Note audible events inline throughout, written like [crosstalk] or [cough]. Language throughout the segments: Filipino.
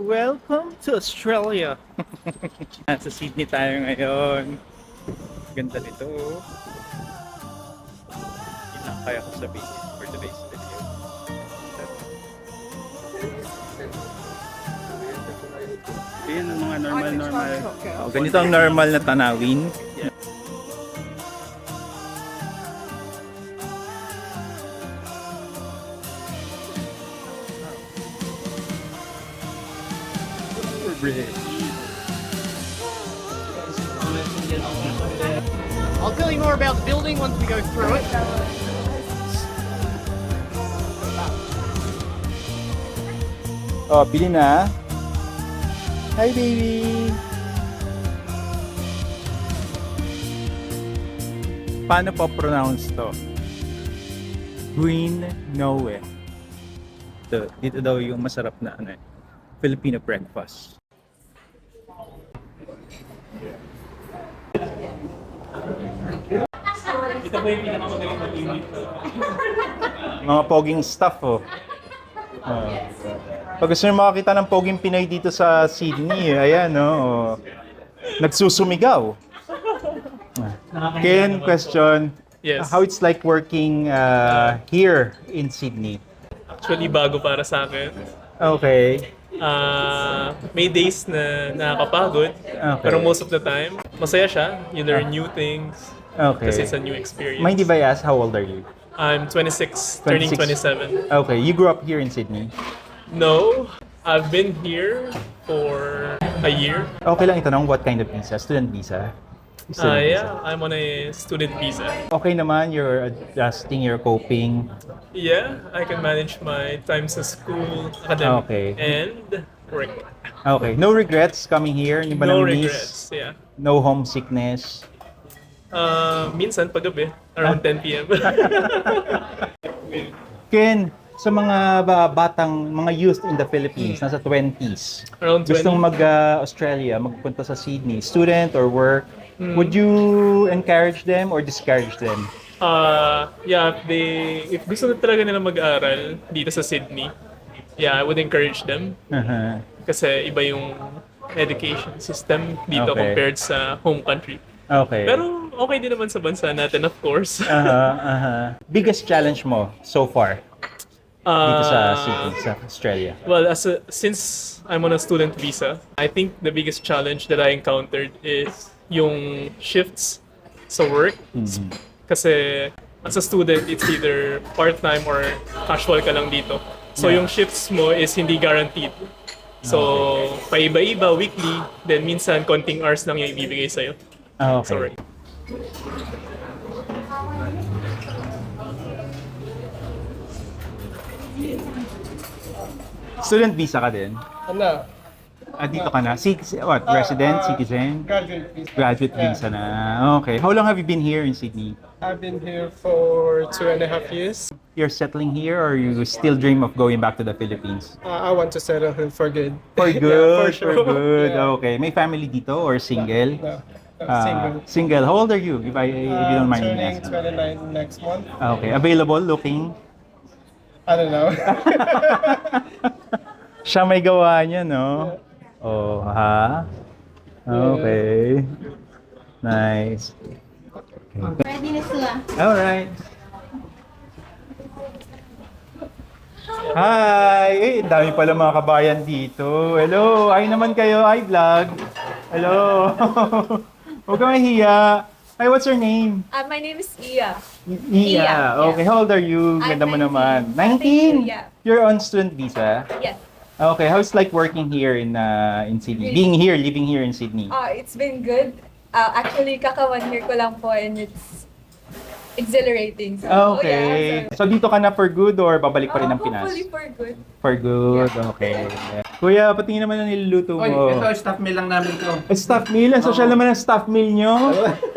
Welcome to Australia! [laughs] Nasa Sydney tayo ngayon. Ganda nito. Yun lang kaya ko sabihin for today's video. Ayan ang mga normal, normal. Oh, ganito ang normal na tanawin. Yeah. Bridge. I'll tell you more about the building once we go through it. Oh, bili na. Hi, baby! Paano po pronounce to? Green Noe. Ito, dito daw yung masarap na ano, Filipino breakfast. Ito po yung pinakamagaling na unit. Mga poging stuff, oh. Ah. Pag gusto nyo makakita ng poging Pinay dito sa Sydney, ayan, no? Oh. Nagsusumigaw. Ken, question. Yes. How it's like working uh, here in Sydney? Actually, bago para sa akin. Okay. Ah, may days na nakakapagod, Okay. pero most of the time, masaya siya. You learn new things Okay. kasi it's a new experience. Mind if I ask, how old are you? I'm 26, turning 26. 27. Okay, you grew up here in Sydney. No, I've been here for a year. Okay lang itanong what kind of visa? Student visa? Ah, Student visa. yeah, I'm on a student visa. Okay naman, you're adjusting, you're coping. Yeah, I can manage my time sa school, academic, Okay. and work. Okay, no regrets coming here? Hindi ba No regrets, yeah. No homesickness? Ah, minsan paggabi, around 10 p.m. [laughs] Ken, sa mga ba- batang, mga youth in the Philippines, nasa 20s, around 20. gustong mag-Australia, magpunta sa Sydney, student or work, Hmm. would you encourage them or discourage them? Uh, yeah, if they if gusto na talaga nila mag-aral dito sa Sydney, yeah, I would encourage them Uh-huh. kasi iba yung education system dito Okay. compared sa home country. Okay. Pero okay din naman sa bansa natin, of course. [laughs] uh-huh, uh-huh. Biggest challenge mo so far dito sa Sydney, sa Australia? Well, as a, since I'm on a student visa, I think the biggest challenge that I encountered is yung shifts sa work. Mhm. Kasi as a student, it's either part-time or casual ka lang dito. So Yeah. yung shifts mo is hindi guaranteed. So, paiba-iba, weekly, then minsan konting hours lang yung ibibigay sa'yo. Ah, okay. Sorry. Student visa ka din? Ano? Ah, dito ka na? Cit- what? Resident? Citizen? Graduate visa. Graduate visa na. Okay. How long have you been here in Sydney? I've been here for two and a half years. You're settling here or you still dream of going back to the Philippines? Uh, I want to settle here for good. For [laughs] Yeah, good, for sure. for good. [laughs] Yeah. Okay. May family dito or single? No, Ah, single. single. How old are you? If I if you don't Uh, mind me turning asking. 29 next month. Okay. Available, looking. I don't know. [laughs] Siya may gawa niya, no? Oh, ha? Okay. Nice. Ready na sila. Alright. Hi! Eh, dami pala mga kabayan dito. Hello! Ay naman kayo. Hi, vlog. Hello! [laughs] Huwag ka mahiya. Hi, what's your name? Uh, my name is Iya. Iya. yeah. Okay, how old are you? I'm Ganda mo 19. naman. Thank 19? you, yeah. You're on student visa? Yes. Okay, how's like working here in uh, in Sydney? Really? Being here, living here in Sydney? Uh, it's been good. Uh, actually, kaka one year ko lang po and it's exhilarating. So, oh, Okay. yeah, So dito ka na for good or babalik pa rin uh, ng Pinas? hopefully for good. For good, okay. Kuya, patingin naman ang niluluto mo. Oy, ito, staff meal lang namin to. Eh, Staff meal? Ang social naman ang staff meal nyo.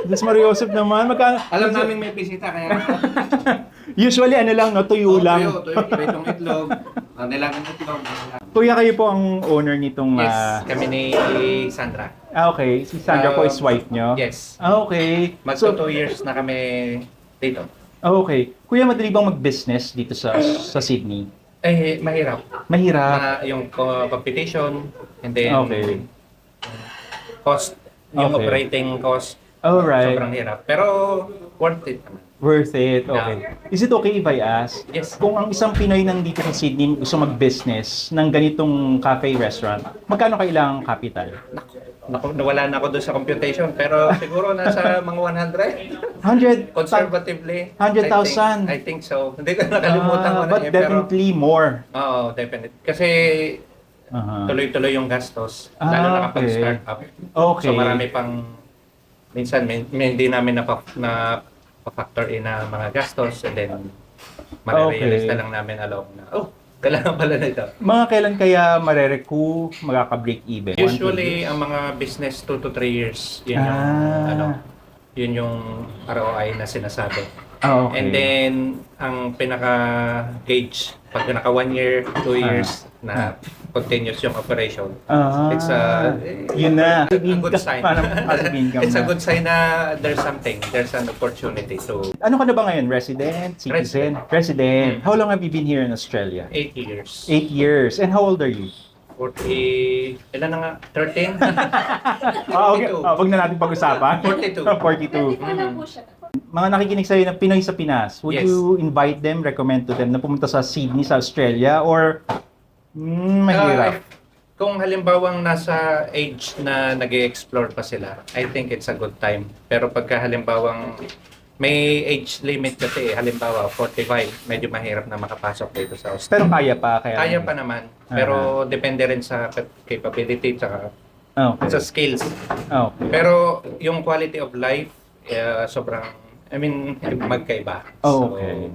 Diyos Mariosep naman. Magkano? Alam namin may bisita kaya... [laughs] Usually ano lang, no? Tuyo lang. Tuyo, tuyo, iba itong [laughs] itlog. Ang nilagang itlog. Kuya, kayo po ang owner nitong... Yes, ah, kami ni Sandra. ah, okay. Si Sandra po Um, is wife nyo? Yes. Ah, okay. Magto two years na kami dito. ah, okay. Kuya, madali bang mag-business dito sa sa Sydney? Eh, mahirap. Mahirap. Na yung co- competition, and then Okay. cost, yung Okay. operating cost, Alright. sobrang hirap. Pero worth it naman. Worth it. Okay. Is it okay if I ask? Yes. Kung ang isang Pinoy nandito sa Sydney gusto mag-business ng ganitong cafe restaurant, magkano kailangang capital? Naku, nawala na ako doon sa computation, pero siguro nasa [laughs] mga 100 100. [laughs] Conservatively, 100,000. I think, I think so. Hindi ko nakalimutan ko Ah, na but eh, pero definitely more. Oo, definite. Kasi Aha. tuloy-tuloy yung gastos, Ah, lalo na kapag okay. start up. Okay. So marami pang minsan may, may hindi namin na na factor in na mga gastos and then marirealize Okay. na lang namin along na oh, kailangan pala na ito. Mga kailan kaya marerecoup, makaka-break even? Usually ang mga business 2 to 3 years yun yung Ah. ano yun yung ROI na sinasabi. Ah, okay. And then ang pinaka gauge pag naka 1 year, 2 years na continuous yung operation. Ah, It's a yun na. a good sign. Parang [laughs] passive income It's a na. good sign na there's something, there's an opportunity to Ano ka na ba ngayon? Resident? Citizen? Resident. How long have you been here in Australia? 8 years. Eight years. And how old are you? 40, ilan na nga? 13? [laughs] Ah, okay. 42. Ah, wag na natin pag-usapan. 42. 42. Ano po siya? Mga nakikinig sa'yo na Pinoy sa Pinas, would Yes. you invite them, recommend to them na pumunta sa Sydney, sa Australia, or mm, mahirap? Ah, kung halimbawang nasa age na nag explore pa sila, I think it's a good time. Pero pagka halimbawang may age limit kasi, eh, halimbawa 45, medyo mahirap na makapasok dito sa Pero Australia. kaya pa. Kaya, Kaya pa naman, pero depende rin sa capability at Okay. sa skills. Okay. Pero yung quality of life, eh, sobrang, I mean, magkaiba. Oh, okay.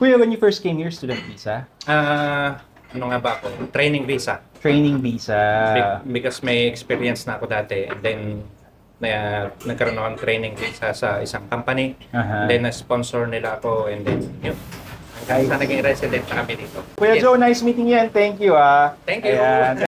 Kuya, when you first came here, student visa? Ah, ano nga ba ako? Training visa. Training visa? Be- because may experience na ako dati and then na nagkaroon ako ng training visa sa isang company. Aha. And then na-sponsor nila ako and then yun. Hanggang sa naging resident na kami dito. Kuya. Joe, nice meeting you and thank you ah. Thank you. Ayan.